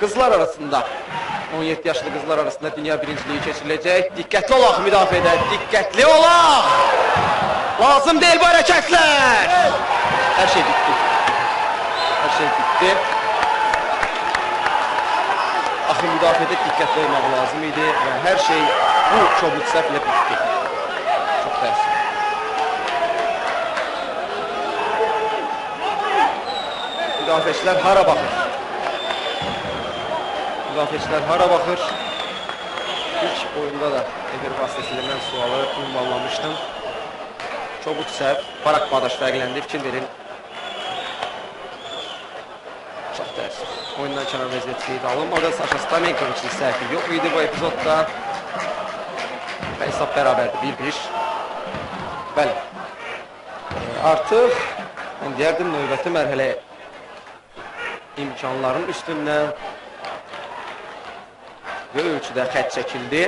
qızlar arasında 17 yaşlı qızlar arasında dünya birinciliyi keçiriləcək. Diqqətli olaq müdafiədə, diqqətli olaq. Lazım deyil bu hərəkətlər. Hər şey bitdi. Hər şey bitdi. Axı müdafiədə diqqətli olmaq lazım idi və hər şey bu kobud səhvlə bitdi. Çox təəssüf. Müdafiəçilər hara baxır? Müdafiəçilər hara baxır? İlk oyunda da efir vasitəsilə mən sualı ünvanlamışdım. Kobud səhv. Barak Badaş fərqləndi. Fikir verin. Çox təəssüf. Oyundan kənar vəziyyət qeydə alınmadı. Saşa Stamenko üçün səhvi yox idi bu epizodda. Və hesab bərabərdir. 1-1. Bəli. Artıq mən deyərdim növbəti mərhələ imkanların üstündən böyük ölçüdə xət çəkildi.